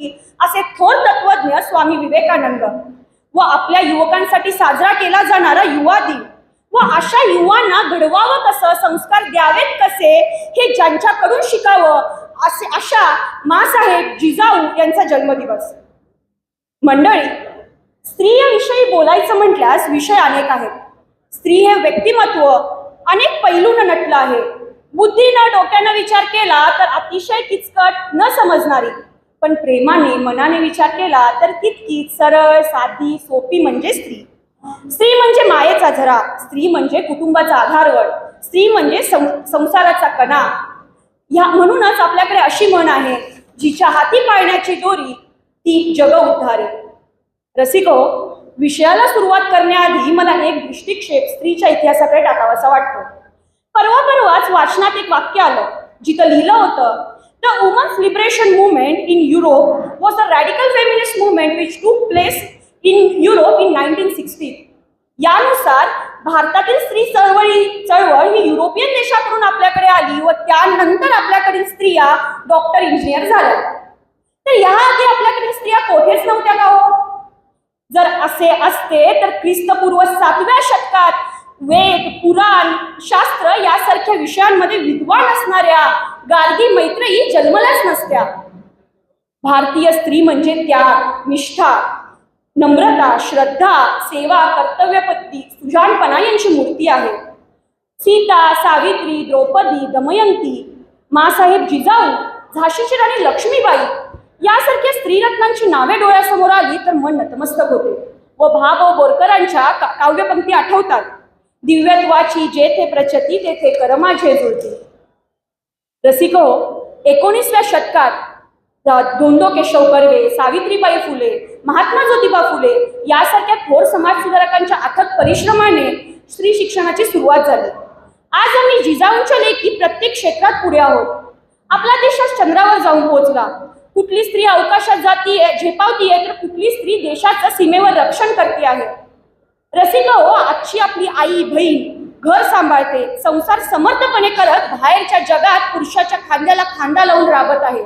असे थोर तत्वज्ञ स्वामी विवेकानंद व आपल्या युवकांसाठी साजरा केला जाणारा युवा दिन व अशा युवांना घडवावं कसं संस्कार द्यावेत कसे हे ज्यांच्याकडून शिकावं असे अशा मासाहेब जिजाऊ यांचा जन्मदिवस. मंडळी स्त्रियाविषयी बोलायचं म्हटल्यास विषय अनेक आहेत. स्त्री हे व्यक्तिमत्व अनेक पैलून नटलं आहे. बुद्धीनं डोक्यानं विचार केला तर अतिशय किचकट न समजणारी पण प्रेमाने मनाने विचार केला तर तितकीच सरळ साधी सोपी म्हणजे स्त्री. स्त्री म्हणजे मायेचा झरा स्त्री म्हणजे कुटुंबाचा आधारवड स्त्री म्हणजे सं- संसाराचा कणा. ह्या म्हणूनच आपल्याकडे अशी म्हण आहे जिच्या हाती पाळण्याची दोरी ती जग उद्धारे. रसिको विषयाला सुरुवात करण्याआधी मला एक दृष्टिक्षेप स्त्रीच्या इतिहासाकडे टाकावासा वाटतो. परवा परवाच वाचनात एक वाक्य आलं जिथं लिहिलं होतं the women's liberation movement in Europe was a radical feminist movement which took place in Europe in nineteen sixty यानुसार भारतातील स्त्री चळवळी चळवळ ही युरोपियन देशाकडून आपल्याकडे आली व त्यानंतर आपल्याकडील स्त्रिया डॉक्टर इंजिनियर झाल्या. तर याआधी आपल्याकडील स्त्रिया कोठेच नव्हत्या का हो? जर असे असते तर ख्रिस्तपूर्व सातव्या शतकात वेद पुराण शास्त्र यासारख्या विषयांमध्ये विद्वान असणाऱ्या गार्गी मैत्रेयी जन्मल्याच नसत्या. भारतीय स्त्री म्हणजे त्याग निष्ठा नम्रता श्रद्धा सेवा कर्तव्यपत्ती सुजानपणा यांची मूर्ती आहे. सीता सावित्री द्रौपदी दमयंती मासाहेब जिजाऊ झाशीची राणी लक्ष्मीबाई यासारख्या स्त्रीरत्नांची नावे डोळ्यासमोर आली तर मन नतमस्तक होते व भा व बोरकरांच्या काव्यपंक्ती आठवतात. दिव्यत्वाची जेथे प्रचती तेथे करमाझे जुळते. रसिको एकोणीसव्या शतकात धोंडो केशव कर्वे सावित्रीबाई फुले महात्मा ज्योतिबा फुले यासारख्या थोर समाजसुधारकांच्या अथक परिश्रमाने स्त्री शिक्षणाची सुरुवात झाली. आज आम्ही जिजाऊंच्या लेखी प्रत्येक क्षेत्रात पुढे आहोत. आपला देश आज चंद्रावर जाऊन पोहोचला. कुठली स्त्री अवकाशात जाती झेपावती आहे तर कुठली स्त्री देशाचं सीमेवर रक्षण करते आहे. रसिका हो आजची आपली आई बहीण घर सांभाळते. संसार समर्थपणे करत बाहेरच्या जगात पुरुषाच्या खांद्याला खांदा लावून राबत आहे.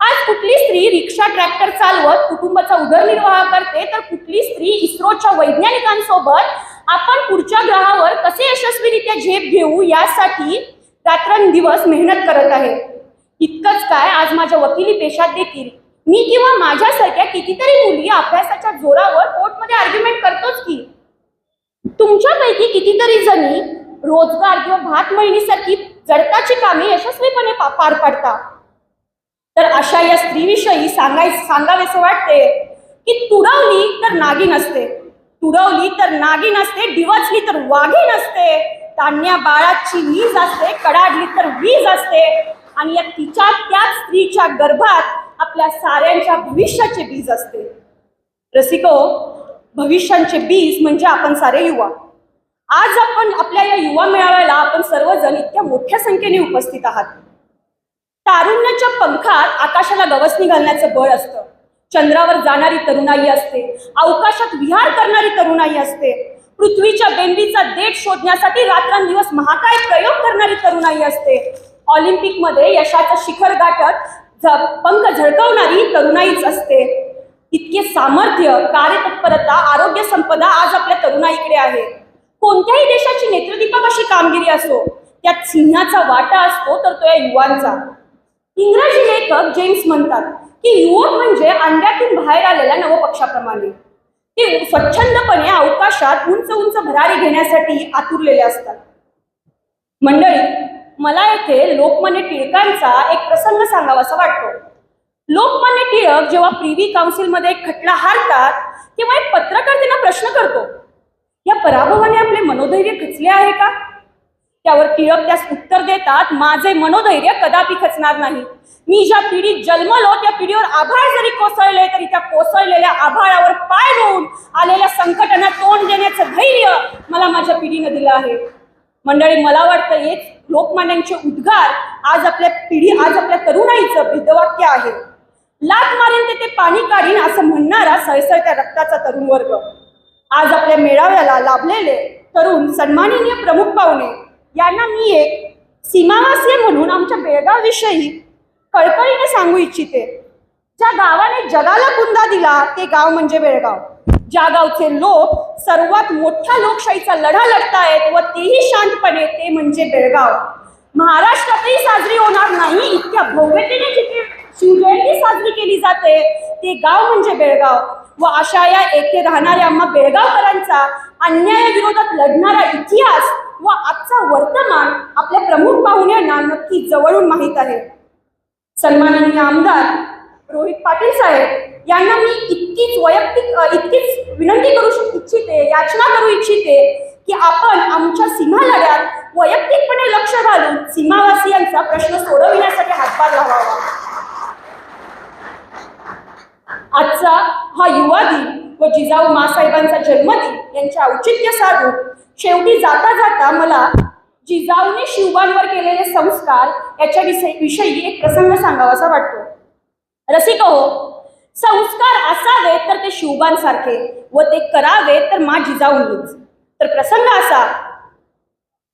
आज कुठली स्त्री रिक्षा ट्रॅक्टर चालवत कुटुंबाचा उदरनिर्वाह करते तर कुठली स्त्री इस्रोच्या वैज्ञानिकांसोबत आपण पुढच्या ग्रहावर कसे यशस्वीरित्या झेप घेऊ यासाठी रात्रंदिवस मेहनत करत आहे. इतकंच काय आज माझ्या वकिली पेशात देखील मी किंवा माझ्यासारख्या कितीतरी मुली अभ्यासाच्या जोरावर पोट कितीतरी जणी रोजगार किंवा भात मळणीसारखी जडताची कामे यशस्वीपणे पार पाडतात. तर अशा या स्त्रीविषयी सांगाय सांगावेसे वाटते की तुडवली तर नागिन असते तुडवली तर नागिन असते डिवचली तर वाघीण असते तान्या बाळाची वीज असते कडाडली तर वीज असते. आणि या तिच्या त्याच स्त्रीच्या गर्भात आपल्या साऱ्यांच्या भविष्याचे बीज असते. रसिको भविष्यांचे बीज म्हणजे आपण सारे युवा. आज आपण आपल्या या युवा मेळाव्याला आपण सर्वजण इतक्या मोठ्या संख्येने उपस्थित आहात. तारुण्याच्या पंखात आकाशाला गवसणी घालण्याचं बळ असतं. चंद्रावर जाणारी तरुणाई असते. अवकाशात विहार करणारी तरुणाई असते. पृथ्वीच्या बेंबीचा देठ शोधण्यासाठी रात्रंदिवस महाकाय प्रयोग करणारी तरुणाई असते. ऑलिम्पिकमध्ये यशाचं शिखर गाठत झ- पंख झळकवणारी तरुणाईच असते. इतके सामर्थ्य कार्यतत्परता आरोग्य संपदा आज आपल्या तरुणाईकडे आहे. कोणत्याही देशाची नेत्रदीपक अशी कामगिरी असो त्यात सिंहाचा वाटा असतो तर तो या युवांचा. इंग्रजी लेखक जेम्स म्हणतात की युवक म्हणजे अंड्यातून बाहेर आलेल्या नवपक्षाप्रमाणे. ते स्वच्छंदपणे अवकाशात उंच उंच भरारी घेण्यासाठी आतुरलेले असतात. मंडळी मला येथे लोकमान्य टिळकांचा एक प्रसंग सांगावासा वाटतो. लोकमान्य टिळक जेव्हा प्रिव्ही काउन्सिलमध्ये एक खटला हारतात तेव्हा एक पत्रकार त्यांना प्रश्न करतो या पराभवाने आपले मनोधैर्य खचले आहे का? त्यावर टिळक त्यास उत्तर देतात माझे मनोधैर्य कदापि खचणार नाही. मी ज्या पिढीत जन्मलो त्या पिढीवर आभाळ जरी कोसळले तरी त्या कोसळलेल्या आभाळावर पाय रोवून आलेल्या संकटांना तोंड देण्याचं धैर्य मला माझ्या पिढीनं दिलं आहे. मंडळी मला वाटतं हेच लोकमान्यांचे उद्गार आज आपल्या पिढी आज आपल्या तरुणाईचं भेदवाक्य आहे. लात मारेन ते ते पाणी काढीन असं म्हणणारा सळसळत्या रक्ताचा तरुण वर्ग. आज आपल्या मेळाव्याला लाभलेले तरुण सन्माननीय प्रमुख पाहुणे यांना मी एक सीमावासीय म्हणून आमच्या बेळगावविषयी कळकळीने सांगू इच्छिते. ज्या गावाने जगाला कुंदा दिला ते गाव म्हणजे बेळगाव. ज्या गावचे लोक सर्वात मोठ्या लोकशाहीचा लढा लढतायत व तेही शांतपणे ते म्हणजे बेळगाव. महाराष्ट्रातही साजरी होणार नाही इतक्या भव्यतेने जिथे शिवजयंती साजरी केली जाते. ते गाव म्हणजे बेळगाव. व अशा या येथे राहणाऱ्या मग बेळगावकरांचा अन्यायाविरोधात लढणारा इतिहास व आजचा वर्तमान आपल्या प्रमुख पाहुण्यांना नक्की जवळून माहीत आहे. सन्माननीय आमदार रोहित पाटील साहेब यांना मी इतकीच वैयक्तिक इतकीच विनंती करू इच्छिते याचना करू इच्छिते की आपण आमच्या सीमा लढ्यात वैयक्तिकपणे लक्ष घालून सीमावासियांचा प्रश्न सोडविण्यासाठी हातभार लावावा. आजचा हा युवा दिन व जिजाऊ मासाहेबांचा जन्मदिन यांचे औचित्य साधून शेवटी जाता जाता मला जिजाऊने शिवबांवर केलेले संस्कार याच्या विषयी विषयी एक प्रसंग सांगावासा वाटतो. रसिक हो संस्कार असावे तर ते शिवबांसारखे व ते करावे तर मा जिजाऊनीच. तर प्रसंग असा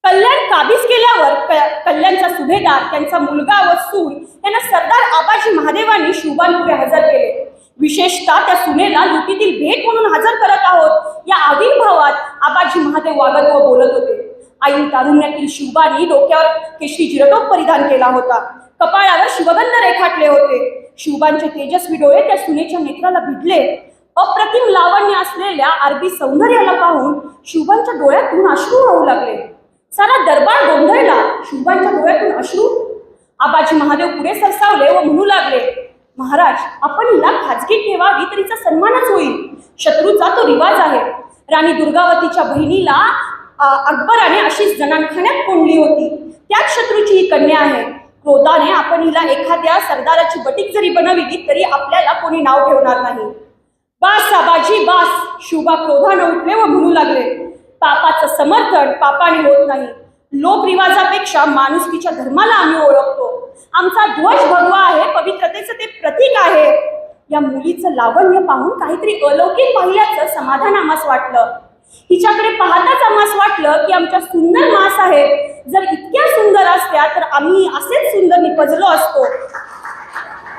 कल्याण काबीज केल्यावर क- कल्याणचा सुभेदार त्यांचा मुलगा व सूर यांना सरदार आबाजी महादेवांनी शिवबांपुढे हजर केले. विशेषतः त्या सुनेला युतीतील भेट म्हणून हजर करत आहोत. या आविर्भावात आबाजी महादेव वागत व बोलत होते. आई तारुण्यातील शिवबानी डोक्यावर केशरी जिरटोप परिधान केला होता. कपाळावर शिवगंध रेखाटले होते. शिवबांचे तेजस्वी डोळे त्या सुनेच्या नेत्राला भिडले. अप्रतिम लावण्य असलेल्या अरबी सौंदर्याला पाहून शिवबांच्या डोळ्यातून अश्रू वाहू लागले. सारा दरबार गोंधळला. शिवबांच्या डोळ्यातून अश्रू. आबाजी महादेव पुढे सरसावले व म्हणू लागले महाराज आपण हिला खाजगीत ठेवावी तर हिचा सन्मानच होईल. शत्रूचा तो रिवाज आहे. राणी दुर्गावतीच्या बहिणीला अकबराने अशीच जनानखान्यात कोंडली होती. त्याच शत्रूची ही कन्या आहे. क्रोधाने आपण हिला एखाद्या सरदाराची बटीक जरी बनविली तरी आपल्याला कोणी नाव ठेवणार नाही. बास साबाजी बास! शुभा क्रोधानं उठले व म्हणू लागले. पापाचं समर्थन पापाने होत नाही. लोकरिवाजापेक्षा माणुसकीच्या धर्माला आम्ही ओळखतो. आमचा ध्वज भगवा आहे पवित्रतेचं ते प्रतीक आहे. या मुलीचं लावण्य पाहून काहीतरी अलौकिक पाहिल्याचं समाधान आम्हास वाटलं. हिच्याकडे पाहताच आम्हास वाटलं की आमच्या सुंदर मास आहेत जर इतक्या सुंदर असत्या तर आम्ही असेच सुंदर निपजलो असतो.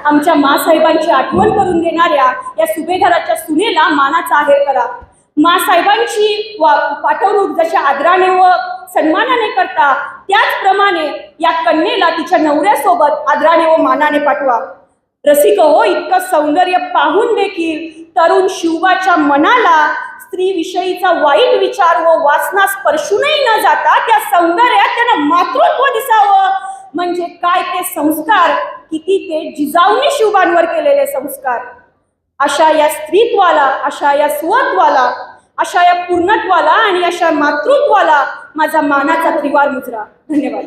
आमच्या मासाहेबांची आठवण करून देणाऱ्या या सुभेदाराच्या सुनेला मानाचा आहेर करा. मासाहेबांची वा पाठवणूक जशी आदराने व सन्मानाने करता त्याचप्रमाणे या कन्येला तिच्या नवऱ्यासोबत आदराने व मानाने पाठवा. रसिक हो इतकं सौंदर्य पाहून देखील तरुण शिवबाच्या मनाला स्त्रीविषयीचा वाईट विचार व वासना स्पर्शूनही न जाता त्या सौंदर्यात त्यांना मातृत्व दिसावं. म्हणजे काय ते संस्कार? किती ते जिजाऊनी शिवबांवर केलेले संस्कार? अशा या स्त्रीत्वाला अशा या स्वत्वाला अशा या पूर्णत्वाला आणि अशा मातृत्वाला माझा मानाचा त्रिवार मुजरा. धन्यवाद.